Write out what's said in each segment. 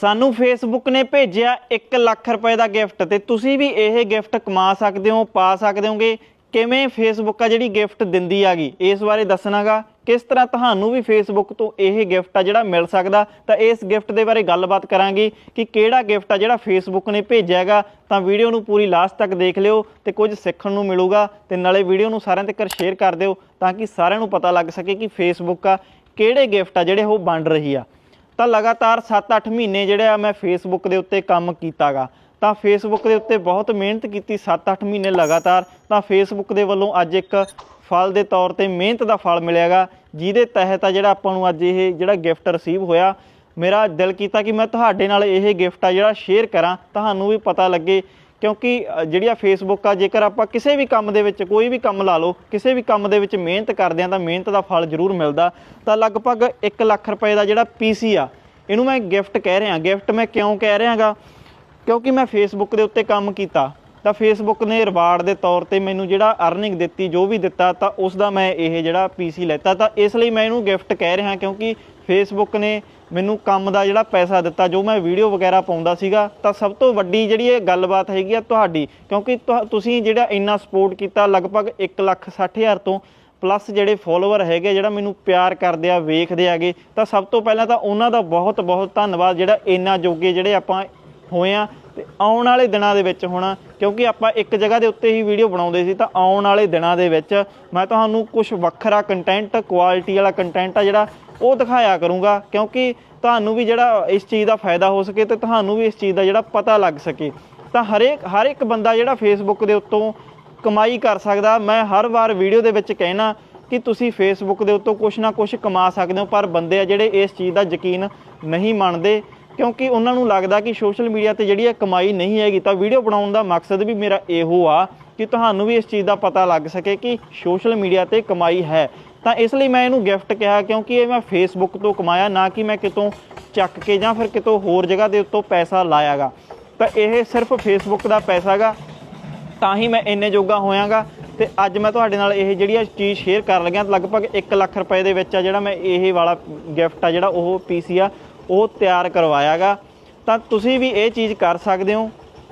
ਸਾਨੂੰ ਫੇਸਬੁੱਕ ਨੇ ਭੇਜਿਆ 1 ਲੱਖ ਰੁਪਏ ਦਾ ਗਿਫਟ ਤੇ ਤੁਸੀਂ ਵੀ ਇਹ ਗਿਫਟ ਕਮਾ ਸਕਦੇ ਹੋ, ਪਾ ਸਕਦੇ ਹੋਗੇ। ਕਿਵੇਂ ਫੇਸਬੁੱਕ ਆ ਜਿਹੜੀ ਗਿਫਟ ਦਿੰਦੀ ਆਗੀ ਇਸ ਬਾਰੇ ਦੱਸਣਾਗਾ। ਕਿਸ ਤਰ੍ਹਾਂ ਤੁਹਾਨੂੰ ਵੀ ਫੇਸਬੁੱਕ ਤੋਂ ਇਹ ਗਿਫਟ ਆ ਜਿਹੜਾ ਮਿਲ ਸਕਦਾ? ਤਾਂ ਇਸ ਗਿਫਟ ਦੇ ਬਾਰੇ ਗੱਲਬਾਤ ਕਰਾਂਗੇ ਕਿ ਕਿਹੜਾ ਗਿਫਟ ਆ ਜਿਹੜਾ ਫੇਸਬੁੱਕ ਨੇ ਭੇਜਿਆ ਹੈਗਾ। ਤਾਂ ਵੀਡੀਓ ਨੂੰ ਪੂਰੀ ਲਾਸਟ ਤੱਕ ਦੇਖ ਲਿਓ ਤੇ ਕੁਝ ਸਿੱਖਣ ਨੂੰ ਮਿਲੂਗਾ ਤੇ ਨਾਲੇ ਵੀਡੀਓ ਨੂੰ ਸਾਰਿਆਂ ਤੱਕ ਸ਼ੇਅਰ ਕਰ ਦਿਓ ਤਾਂ ਕਿ ਸਾਰਿਆਂ ਨੂੰ ਪਤਾ ਲੱਗ ਸਕੇ ਕਿ ਫੇਸਬੁੱਕ ਆ ਕਿਹੜੇ ਗਿਫਟ ਆ ਜਿਹੜੇ ਉਹ ਵੰਡ ਰਹੀ ਆ। ਤਾਂ ਲਗਾਤਾਰ 7-8 ਮਹੀਨੇ ਜਿਹੜੇ ਆ ਮੈਂ ਫੇਸਬੁੱਕ ਦੇ ਉੱਤੇ ਕੰਮ ਕੀਤਾਗਾ। ਤਾਂ ਫੇਸਬੁੱਕ ਦੇ ਉੱਤੇ ਬਹੁਤ ਮਿਹਨਤ ਕੀਤੀ 7-8 ਮਹੀਨੇ ਲਗਾਤਾਰ। ਤਾਂ ਫੇਸਬੁੱਕ ਦੇ ਵੱਲੋਂ ਅੱਜ ਇੱਕ ਫਲ ਦੇ ਤੌਰ ਤੇ ਮਿਹਨਤ ਦਾ ਫਲ ਮਿਲਿਆਗਾ, ਜਿਹਦੇ ਤਹਿਤ ਆ ਜਿਹੜਾ ਆਪਾਂ ਨੂੰ ਅੱਜ ਇਹ ਜਿਹੜਾ ਗਿਫਟ ਰਿਸੀਵ ਹੋਇਆ, ਮੇਰਾ ਦਿਲ ਕੀਤਾ ਕਿ ਮੈਂ ਤੁਹਾਡੇ ਨਾਲ ਇਹ ਗਿਫਟ ਆ ਜਿਹੜਾ ਸ਼ੇਅਰ ਕਰਾਂ। ਤੁਹਾਨੂੰ ਵੀ ਪਤਾ ਲੱਗੇ ਕਿਉਂਕਿ ਅ, ਜਿਹੜੀ ਆ ਫੇਸਬੁੱਕ ਆ ਜੇਕਰ ਆਪਾਂ ਕਿਸੇ ਵੀ ਕੰਮ ਦੇ ਵਿੱਚ ਕੋਈ ਵੀ ਕੰਮ ਲਾ ਲਓ ਕਿਸੇ ਵੀ ਕੰਮ ਦੇ ਵਿੱਚ ਮਿਹਨਤ ਕਰਦੇ ਆ ਤਾਂ ਮਿਹਨਤ ਦਾ ਫਲ ਜ਼ਰੂਰ ਮਿਲਦਾ। ਤਾਂ ਲਗਭਗ 1 ਲੱਖ ਰੁਪਏ ਦਾ ਜਿਹੜਾ ਪੀਸੀ ਆ ਇਹਨੂੰ ਮੈਂ ਗਿਫਟ ਕਹਿ ਰਿਹਾ। ਗਿਫਟ ਮੈਂ ਕਿਉਂ ਕਹਿ ਰਿਹਾਗਾ? ਕਿਉਂਕਿ ਮੈਂ ਫੇਸਬੁੱਕ ਦੇ ਉੱਤੇ ਕੰਮ ਕੀਤਾ। ਤਾਂ ਫੇਸਬੁੱਕ ਨੇ ਰਿਵਾਰਡ ਦੇ ਤੌਰ ਤੇ ਮੈਨੂੰ ਜਿਹੜਾ ਅਰਨਿੰਗ ਦਿੱਤੀ ਜੋ ਵੀ ਦਿੱਤਾ ਤਾਂ ਉਸ ਦਾ ਮੈਂ ਇਹ ਜਿਹੜਾ ਪੀਸੀ ਲੈਤਾ। ਤਾਂ ਇਸ ਲਈ ਮੈਂ ਇਹਨੂੰ ਗਿਫਟ ਕਹਿ ਰਿਹਾ ਕਿਉਂਕਿ ਫੇਸਬੁੱਕ ਨੇ ਮੈਨੂੰ ਕੰਮ ਦਾ ਜਿਹੜਾ ਪੈਸਾ ਦਿੱਤਾ ਜੋ ਮੈਂ ਵੀਡੀਓ ਵਗੈਰਾ ਪਾਉਂਦਾ ਸੀਗਾ ਤਾਂ ਸਭ ਤੋਂ ਵੱਡੀ ਜਿਹੜੀ ਇਹ ਗੱਲਬਾਤ ਹੈਗੀ ਆ ਤੁਹਾਡੀ। ਕਿਉਂਕਿ ਤੁਹਾ- ਤੁਸੀਂ ਜਿਹੜਾ ਇੰਨਾ ਸਪੋਰਟ ਕੀਤਾ ਲਗਭਗ 1,60,000 ਤੋਂ ਪਲੱਸ ਜਿਹੜੇ ਫੋਲੋਅਰ ਹੈਗੇ ਜਿਹੜਾ ਮੈਨੂੰ ਪਿਆਰ ਕਰਦੇ ਆ ਵੇਖਦੇ ਆਗੇ ਤਾਂ ਸਭ ਤੋਂ ਪਹਿਲਾਂ ਤਾਂ ਉਹਨਾਂ ਦਾ ਬਹੁਤ ਬਹੁਤ ਧੰਨਵਾਦ ਜਿਹੜਾ ਇੰਨਾ ਜੋਗੇ ਜਿਹੜੇ ਆਪਾਂ ਹੋਏ ਆ ਤੇ ਆਉਣ ਵਾਲੇ ਦਿਨਾਂ ਦੇ ਵਿੱਚ ਹੁਣ ਕਿਉਂਕਿ ਆਪਾਂ ਇੱਕ ਜਗ੍ਹਾ ਦੇ ਉੱਤੇ ਹੀ ਵੀਡੀਓ ਬਣਾਉਂਦੇ ਸੀ ਤਾਂ ਆਉਣ ਵਾਲੇ ਦਿਨਾਂ ਦੇ ਵਿੱਚ ਮੈਂ ਤੁਹਾਨੂੰ ਕੁਝ ਵੱਖਰਾ ਕੰਟੈਂਟ ਕੁਆਲਿਟੀ ਵਾਲਾ ਕੰਟੈਂਟ ਆ ਜਿਹੜਾ ਉਹ ਦਿਖਾਇਆ ਕਰੂੰਗਾ, ਕਿਉਂਕਿ ਤੁਹਾਨੂੰ ਵੀ ਜਿਹੜਾ ਇਸ ਚੀਜ਼ ਦਾ ਫਾਇਦਾ ਹੋ ਸਕੇ ਤੇ ਤੁਹਾਨੂੰ ਵੀ ਇਸ ਚੀਜ਼ ਦਾ ਜਿਹੜਾ ਪਤਾ ਲੱਗ ਸਕੇ। ਤਾਂ ਹਰੇਕ, ਹਰ ਇੱਕ ਬੰਦਾ ਜਿਹੜਾ ਫੇਸਬੁੱਕ ਦੇ ਉੱਤੋਂ ਕਮਾਈ ਕਰ ਸਕਦਾ, ਮੈਂ ਹਰ ਵਾਰ ਵੀਡੀਓ ਦੇ ਵਿੱਚ ਕਹਿਣਾ ਕਿ ਤੁਸੀਂ ਫੇਸਬੁੱਕ ਦੇ ਉੱਤੋਂ ਕੁਝ ਨਾ ਕੁਝ ਕਮਾ ਸਕਦੇ ਹੋ, ਪਰ ਬੰਦੇ ਆ ਜਿਹੜੇ ਇਸ ਚੀਜ਼ ਦਾ ਯਕੀਨ ਨਹੀਂ ਮੰਨਦੇ ਕਿਉਂਕਿ ਉਹਨਾਂ ਨੂੰ ਲੱਗਦਾ ਕਿ ਸੋਸ਼ਲ ਮੀਡੀਆ ਤੇ ਜਿਹੜੀ ਇਹ ਕਮਾਈ ਨਹੀਂ ਹੈਗੀ ਤਾਂ ਵੀਡੀਓ ਬਣਾਉਣ ਦਾ ਮਕਸਦ ਵੀ ਮੇਰਾ ਇਹੋ ਆ ਕਿ ਤੁਹਾਨੂੰ ਵੀ ਇਸ ਚੀਜ਼ ਦਾ ਪਤਾ ਲੱਗ ਸਕੇ ਕਿ ਸੋਸ਼ਲ ਮੀਡੀਆ ਤੇ ਕਮਾਈ ਹੈ। ਤਾਂ ਇਸ ਲਈ ਮੈਂ ਇਹਨੂੰ ਗਿਫਟ ਕਿਹਾ ਕਿਉਂਕਿ ਇਹ ਮੈਂ ਫੇਸਬੁੱਕ ਤੋਂ ਕਮਾਇਆ, ਨਾ ਕਿ ਮੈਂ ਕਿਤੋਂ ਚੱਕ ਕੇ ਜਾਂ ਫਿਰ ਕਿਤੋਂ ਹੋਰ ਜਗ੍ਹਾ ਦੇ ਉੱਤੋਂ ਪੈਸਾ ਲਾਇਆਗਾ। ਤਾਂ ਇਹ ਸਿਰਫ ਫੇਸਬੁੱਕ ਦਾ ਪੈਸਾਗਾ ਤਾਂ ਹੀ ਮੈਂ ਇੰਨੇ ਜੋਗਾ ਹੋਇਆਗਾ। ਤੇ ਅੱਜ ਮੈਂ ਤੁਹਾਡੇ ਨਾਲ ਇਹ ਜਿਹੜੀ ਆ ਚੀਜ਼ ਸ਼ੇਅਰ ਕਰਨ ਲੱਗਿਆ, ਲਗਭਗ 1 ਲੱਖ ਰੁਪਏ ਦੇ ਵਿੱਚ ਆ ਜਿਹੜਾ ਮੈਂ ਇਹ ਵਾਲਾ ਗਿਫਟ ਆ ਜਿਹੜਾ ਉਹ ਪੀਸੀ ਆ। ਉਹ ਤਿਆਰ ਕਰਵਾਇਆਗਾ, ਤਾਂ ਤੁਸੀਂ ਵੀ ਇਹ ਚੀਜ਼ ਕਰ ਸਕਦੇ ਹੋ।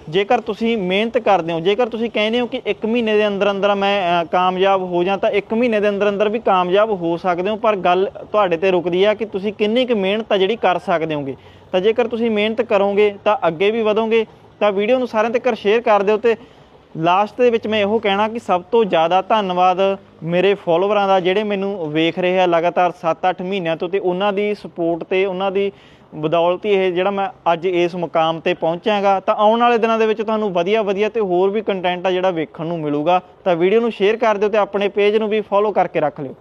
ਜੇਕਰ ਤੁਸੀਂ ਮਿਹਨਤ ਕਰਦੇ ਹੋ, ਜੇਕਰ ਤੁਸੀਂ ਕਹਿੰਦੇ ਹੋ ਕਿ 1 ਮਹੀਨੇ ਦੇ ਅੰਦਰ ਅੰਦਰ ਮੈਂ ਕਾਮਯਾਬ ਹੋ ਜਾਂ ਤਾਂ 1 ਮਹੀਨੇ ਦੇ ਅੰਦਰ ਅੰਦਰ ਵੀ ਕਾਮਯਾਬ ਹੋ ਸਕਦੇ ਹੋ, ਪਰ ਗੱਲ ਤੁਹਾਡੇ ਤੇ ਰੁਕਦੀ ਆ ਕਿ ਤੁਸੀਂ ਕਿੰਨੀ ਕੁ ਮਿਹਨਤ ਆ ਜਿਹੜੀ ਕਰ ਸਕਦੇ ਹੋਗੇ। ਤਾਂ ਜੇਕਰ ਤੁਸੀਂ ਮਿਹਨਤ ਕਰੋਗੇ ਤਾਂ ਅੱਗੇ ਵੀ ਵਧੋਗੇ। ਤਾਂ ਵੀਡੀਓ ਨੂੰ ਸਾਰਿਆਂ ਤੱਕ ਸ਼ੇਅਰ ਕਰ ਦਿਓ ਤੇ ਲਾਸਟ ਦੇ ਵਿੱਚ ਮੈਂ ਇਹੋ ਕਹਿਣਾ ਕਿ ਸਭ ਤੋਂ ਜ਼ਿਆਦਾ ਧੰਨਵਾਦ ਮੇਰੇ ਫੋਲੋਵਰਾਂ ਦਾ ਜਿਹੜੇ ਮੈਨੂੰ ਵੇਖ ਰਹੇ ਆ ਲਗਾਤਾਰ 7-8 ਮਹੀਨਿਆਂ ਤੋਂ ਤੇ ਉਹਨਾਂ ਦੀ ਸਪੋਰਟ ਤੇ, ਉਹਨਾਂ ਦੀ ਬਦੌਲਤ ਇਹ ਜਿਹੜਾ ਮੈਂ ਅੱਜ ਇਸ ਮੁਕਾਮ ਤੇ ਪਹੁੰਚਾਂਗਾ ਤਾਂ ਆਉਣ ਵਾਲੇ ਦਿਨਾਂ ਦੇ ਵਿੱਚ ਤੁਹਾਨੂੰ ਵਧੀਆ ਵਧੀਆ ਤੇ ਹੋਰ ਵੀ ਕੰਟੈਂਟ ਆ ਜਿਹੜਾ ਵੇਖਣ ਨੂੰ ਮਿਲੂਗਾ। ਤਾਂ ਵੀਡੀਓ ਨੂੰ ਸ਼ੇਅਰ ਕਰ ਦਿਓ ਤੇ ਆਪਣੇ ਪੇਜ ਨੂੰ ਵੀ ਫੋਲੋ ਕਰਕੇ ਰੱਖ ਲਿਓ।